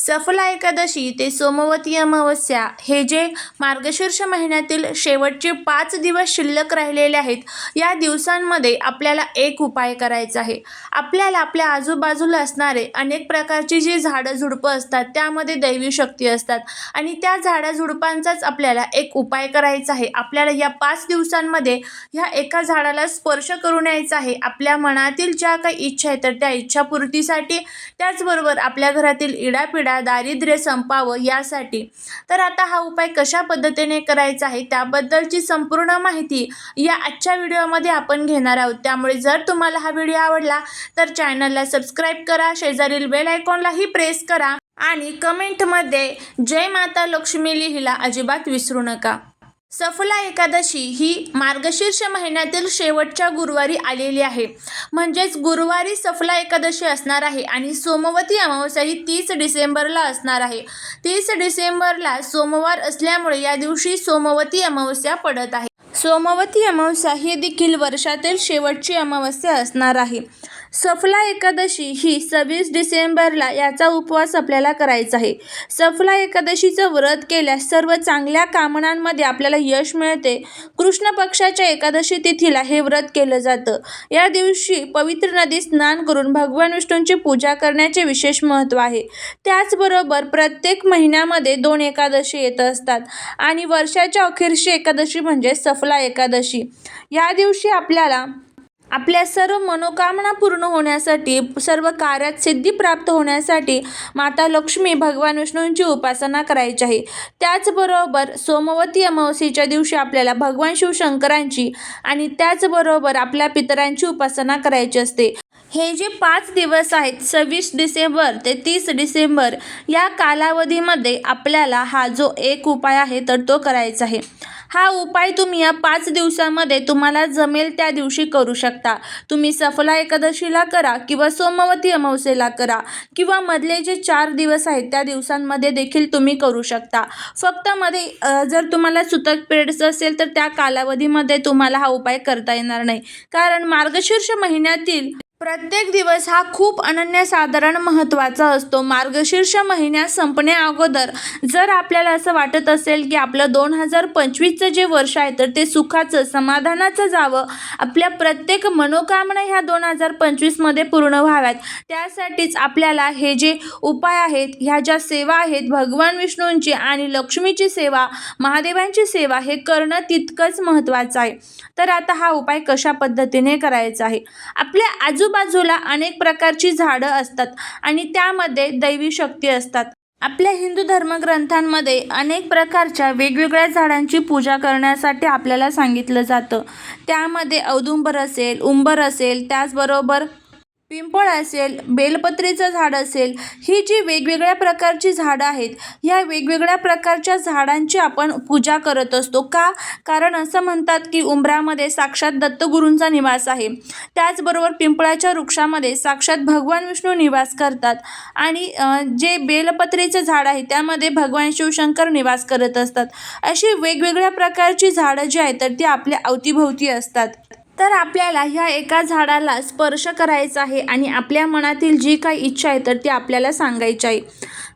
सफला एकादशी ते सोमवती अमावस्या हे जे मार्गशीर्ष महिन्यातील शेवटचे पाच दिवस शिल्लक राहिलेले आहेत या दिवसांमध्ये आपल्याला एक उपाय करायचा आहे. आपल्याला आपल्या आजूबाजूला असणारे अनेक प्रकारची जी झाडं झुडपं असतात त्यामध्ये दैवी शक्ती असतात आणि त्या झाडा झुडपांचाच आपल्याला एक उपाय करायचा आहे. आपल्याला या पाच दिवसांमध्ये ह्या एका झाडाला स्पर्श करून यायचा आहे. आपल्या मनातील ज्या काही इच्छा आहेत तर त्या इच्छापूर्तीसाठी त्याचबरोबर आपल्या घरातील इडापिडा दारिद्र्य संपावं यासाठी. तर आता हा उपाय कशा पद्धतीने करायचा आहे त्याबद्दलची संपूर्ण माहिती या आजच्या व्हिडिओमध्ये आपण घेणार आहोत. त्यामुळे जर तुम्हाला हा व्हिडिओ आवडला तर चॅनलला सबस्क्राईब करा शेजारील बेल आयकॉनलाही प्रेस करा आणि कमेंटमध्ये जय माता लक्ष्मी लिहिला अजिबात विसरू नका. सफला एकादशी ही मार्गशीर्ष महिन्यातील शेवटच्या गुरुवारी आलेली आहे. म्हणजेच गुरुवारी सफला एकादशी असणार आहे आणि सोमवती अमावस्या ही तीस डिसेंबरला असणार आहे. तीस डिसेंबरला सोमवार असल्यामुळे या दिवशी सोमवती अमावस्या पडत आहे. सोमवती अमावस्या ही देखील वर्षातील शेवटची अमावस्या असणार आहे. सफला एकादशी ही सव्वीस डिसेंबरला याचा उपवास आपल्याला करायचा आहे. सफला एकादशीचं व्रत केल्यास सर्व चांगल्या कामनांमध्ये आपल्याला यश मिळते. कृष्ण पक्षाच्या एकादशी तिथीला हे व्रत केलं जातं. या दिवशी पवित्र नदीत स्नान करून भगवान विष्णूंची पूजा करण्याचे विशेष महत्त्व आहे. त्याचबरोबर प्रत्येक महिन्यामध्ये दोन एकादशी येत असतात आणि वर्षाच्या अखेरची एकादशी म्हणजे सफला एकादशी. या दिवशी आपल्याला आपल्या सर्व मनोकामना पूर्ण होण्यासाठी सर्व कार्यात सिद्धी प्राप्त होण्यासाठी माता लक्ष्मी भगवान विष्णूंची उपासना करायची आहे. त्याचबरोबर सोमवती अमावस्येच्या दिवशी आपल्याला भगवान शिवशंकरांची आणि त्याचबरोबर आपल्या पितरांची उपासना करायची असते. हे जे पाच दिवस आहेत सव्वीस डिसेंबर ते तीस डिसेंबर या कालावधीमध्ये आपल्याला हा जो एक उपाय आहे तर तो करायचा आहे. हा उपाय तुम्ही या पाच दिवसामध्ये तुम्हाला जमेल त्या दिवशी करू शकता. तुम्ही सफला एकादशीला करा किंवा सोमवती अमावस्येला करा किंवा मधले जे चार दिवस आहेत त्या दिवसांमध्ये देखील तुम्ही करू शकता. फक्त मध्ये जर तुम्हाला सुतक पिरियड्स असेल तर त्या कालावधीमध्ये तुम्हाला हा उपाय करता येणार नाही. कारण मार्गशीर्ष महिन्यातील प्रत्येक दिवस हा खूप अनन्यसाधारण महत्त्वाचा असतो. मार्गशीर्ष महिन्यात संपण्याअगोदर जर आपल्याला असं वाटत असेल की आपलं दोन हजार पंचवीसचं जे वर्ष आहे तर ते सुखाचं समाधानाचं जावं. आपल्या प्रत्येक मनोकामना ह्या दोन हजार पंचवीसमध्ये पूर्ण व्हाव्यात. त्यासाठीच आपल्याला हे जे उपाय आहेत ह्या ज्या सेवा आहेत भगवान विष्णूंची आणि लक्ष्मीची सेवा महादेवांची सेवा हे करणं तितकंच महत्त्वाचं आहे. तर आता हा उपाय कशा पद्धतीने करायचा आहे? आपल्या आजूबाजूला अनेक प्रकारची झाडं असतात आणि त्यामध्ये दैवी शक्ती असतात. आपल्या हिंदू धर्मग्रंथांमध्ये अनेक प्रकारच्या वेगवेगळ्या झाडांची पूजा करण्यासाठी आपल्याला सांगितलं जातं. त्यामध्ये औदुंबर असेल उंबर असेल त्याचबरोबर पिंपळ असेल बेलपत्रीचं झाड असेल ही जी वेगवेगळ्या प्रकारची झाडं आहेत ह्या वेगवेगळ्या प्रकारच्या झाडांची आपण पूजा करत असतो. का? कारण असं म्हणतात की उंबरामध्ये साक्षात दत्तगुरूंचा निवास आहे. त्याचबरोबर पिंपळाच्या वृक्षामध्ये साक्षात भगवान विष्णू निवास करतात. आणि जे बेलपत्रीचं झाड आहे त्यामध्ये भगवान शिवशंकर निवास करत असतात. अशी वेगवेगळ्या प्रकारची झाडं जी आहेत तर ती आपल्या अवतीभोवती असतात. तर आपल्याला ह्या एका झाडाला स्पर्श करायचा आहे आणि आपल्या मनातील जी काही इच्छा आहे तर ती आपल्याला सांगायची आहे.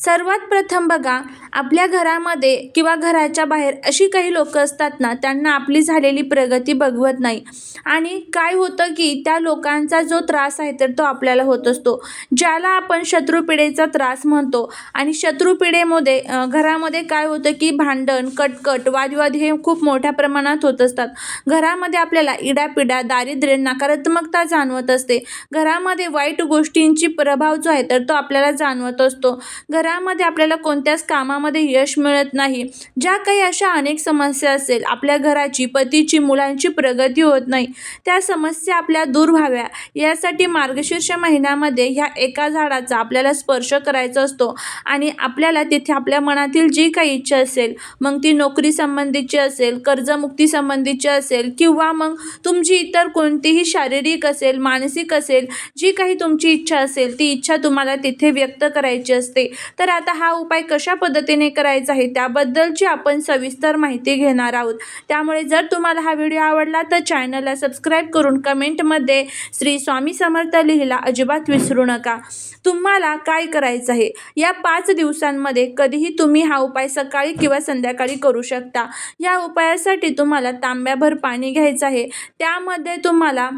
सर्वात प्रथम बघा आपल्या घरामध्ये किंवा घराच्या बाहेर अशी काही लोकं असतात ना त्यांना आपली झालेली प्रगती बघवत नाही. आणि काय होतं की त्या लोकांचा जो त्रास आहे तर तो आपल्याला होत असतो. ज्याला आपण शत्रुपिढेचा त्रास म्हणतो आणि शत्रुपिढेमध्ये घरामध्ये काय होतं की भांडण कटकट वादविवाद हे खूप मोठ्या प्रमाणात होत असतात. घरामध्ये आपल्याला इडापिडा दारिद्र्य नकारात्मकता जाणवत असते. घरामध्ये वाईट गोष्टींची प्रभाव जो आहे तर तो आपल्याला जाणवत असतो. घर घरामध्ये आपल्याला कोणत्याच कामामध्ये यश मिळत नाही. ज्या काही अशा अनेक समस्या असेल आपल्या घराची पतीची मुलांची प्रगती होत नाही. त्या समस्या आपल्या दूर व्हाव्या. यासाठी मार्गशीर्ष महिन्यामध्ये ह्या एका झाडाचा आपल्याला स्पर्श करायचा असतो आणि आपल्याला तिथे आपल्या मनातील जी काही इच्छा असेल मग ती नोकरी संबंधीची असेल कर्जमुक्ती संबंधीची असेल किंवा मग तुमची इतर कोणतीही शारीरिक असेल मानसिक असेल जी काही तुमची इच्छा असेल ती इच्छा तुम्हाला तिथे व्यक्त करायची असते. तर आता हा उपाय कशा पद्धतीने करायचा आहे त्याबद्दलची आपण सविस्तर माहिती घेणार आहोत. त्यामुळे जर तुम्हाला हा व्हिडिओ आवडला तर चॅनलला सबस्क्राईब करून कमेंटमध्ये श्री स्वामी समर्थ लिहिला अजिबात विसरू नका. तुम्हाला काय करायचं आहे? या पाच दिवसांमध्ये कधीही तुम्ही हा उपाय सकाळी किंवा संध्याकाळी करू शकता. या उपायासाठी तुम्हाला तांब्याभर पाणी घ्यायचं आहे. त्यामध्ये तुम्हाला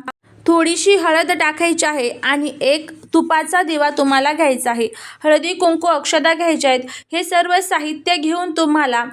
थोडीशी हळद टाकायची आहे आणि एक तुपाचा दिवा तुम्हाला घ्यायचा आहे. हळदी कुंकू अक्षदा घ्यायच्या आहेत. हे सर्व साहित्य घेऊन तुम्हाला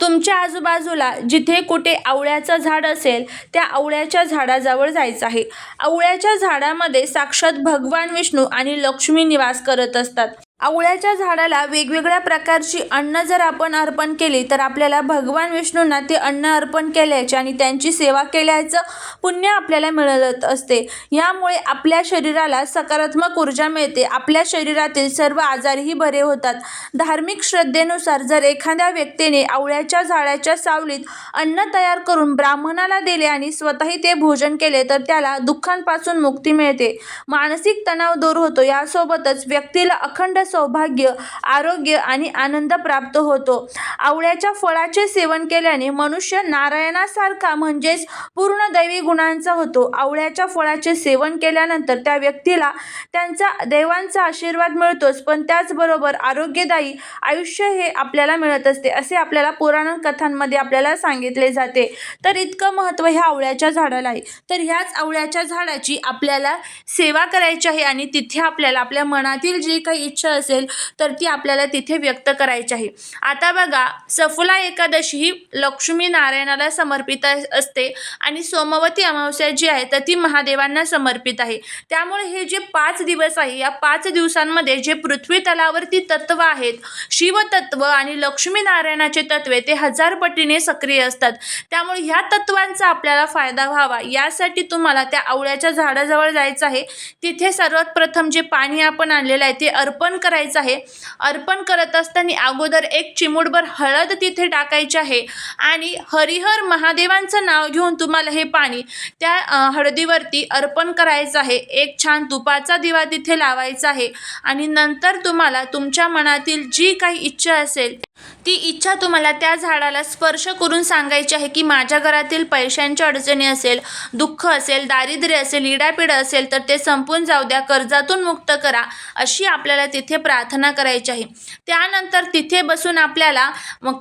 तुमच्या आजूबाजूला जिथे कुठे आवळ्याचं झाड असेल त्या आवळ्याच्या झाडाजवळ जायचं आहे. आवळ्याच्या झाडामध्ये साक्षात भगवान विष्णू आणि लक्ष्मी निवास करत असतात. आवळ्याच्या झाडाला वेगवेगळ्या प्रकारची अन्न जर आपण अर्पण केली तर आपल्याला भगवान विष्णूंना ते अन्न अर्पण केल्याचे आणि त्यांची सेवा केल्याचं पुण्य आपल्याला मिळत असते. यामुळे आपल्या शरीराला सकारात्मक ऊर्जा मिळते. आपल्या शरीरातील सर्व आजारही बरे होतात. धार्मिक श्रद्धेनुसार जर एखाद्या व्यक्तीने आवळ्याच्या झाडाच्या सावलीत अन्न तयार करून ब्राह्मणाला दिले आणि स्वतःही ते भोजन केले तर त्याला दुःखांपासून मुक्ती मिळते. मानसिक तणाव दूर होतो. यासोबतच व्यक्तीला अखंड सौभाग्य आरोग्य आणि आनंद प्राप्त होतो. आवळ्याच्या फळाचे सेवन केल्याने मनुष्य नारायणासारखा म्हणजेच पूर्ण दैवी गुणांचा होतो. आवळ्याच्या फळाचे सेवन केल्यानंतर त्या व्यक्तीला त्यांचा देवांचा आशीर्वाद मिळतोच पण त्याचबरोबर आरोग्यदायी आयुष्य हे आपल्याला मिळत असते असे आपल्याला पुराण कथांमध्ये आपल्याला सांगितले जाते. तर इतकं महत्त्व ह्या आवळ्याच्या झाडाला आहे. तर ह्याच आवळ्याच्या झाडाची आपल्याला सेवा करायची आहे आणि तिथे आपल्याला आपल्या मनातील जी काही इच्छा असेल तर ती आपल्याला तिथे व्यक्त करायची आहे. आता बघा सफुला एकादशी ही लक्ष्मी नारायणाला समर्पित असते आणि सोमवती अमावस्या जी आहे तर ती महादेवांना समर्पित आहे. त्यामुळे हे जे पाच दिवस आहे या पाच दिवसांमध्ये जे पृथ्वी तलावरती तत्व आहेत शिवतत्व आणि लक्ष्मी नारायणाचे तत्वे ते हजार पटीने सक्रिय असतात. त्यामुळे ह्या तत्वांचा आपल्याला फायदा व्हावा यासाठी तुम्हाला त्या आवळ्याच्या झाडाजवळ जायचं आहे. तिथे सर्वात प्रथम जे पाणी आपण आणलेलं आहे ते अर्पण करायचं आहे. अर्पण करत असताना अगोदर एक चिमूटभर हळद तिथे टाकायची आहे. आणि हरिहर महादेवांचं नाव घेऊन तुम्हाला हे पाणी त्या हळदीवरती अर्पण करायचं आहे. एक छान तुपाचा दिवा तिथे लावायचा आहे. आणि नंतर तुम्हाला तुमच्या मनातील जी काही इच्छा असेल ती इच्छा तुम्हाला त्या झाडाला स्पर्श करून सांगायची आहे की माझ्या घरातील पैशांच्या अडचणी असेल दुःख असेल दारिद्र्य असेल इडापिडा असेल तर ते संपून जाऊ द्या कर्जातून मुक्त करा अशी आपल्याला तिथे प्रार्थना करायची आहे. त्यानंतर तिथे बसून आपल्याला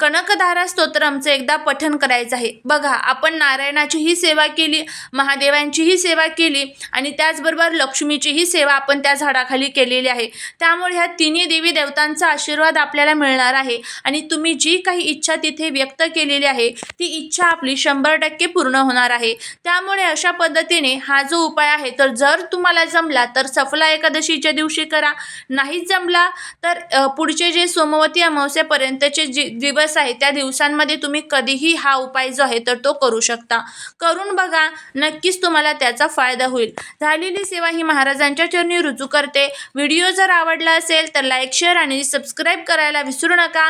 कनकधारा स्तोत्रमचं एकदा पठन करायचं आहे. बघा आपण नारायणाचीही सेवा केली महादेवांचीही सेवा केली आणि त्याचबरोबर लक्ष्मीचीही सेवा आपण त्या झाडाखाली केलेली आहे. त्यामुळे ह्या तिन्ही देवी देवतांचा आशीर्वाद आपल्याला मिळणार आहे. आणि तुम्ही जी काही इच्छा तिथे व्यक्त केलेली आहे ती इच्छा आपली शंभर टक्के पूर्ण होणार आहे. त्यामुळे अशा पद्धतीने हा जो उपाय आहे तर जर तुम्हाला जमला तर सफला एकादशीच्या दिवशी करा. नाही जमला तर पुढचे जे सोमवती अमावस्यापर्यंतचे जे दिवस आहे त्या दिवसांमध्ये तुम्ही कधीही हा उपाय जो आहे तर तो करू शकता. करून बघा नक्कीच तुम्हाला त्याचा फायदा होईल. झालेली सेवा ही महाराजांच्या चरणी रुजू करते. व्हिडिओ जर आवडला असेल तर लाईक शेअर आणि सबस्क्राईब करायला विसरू नका.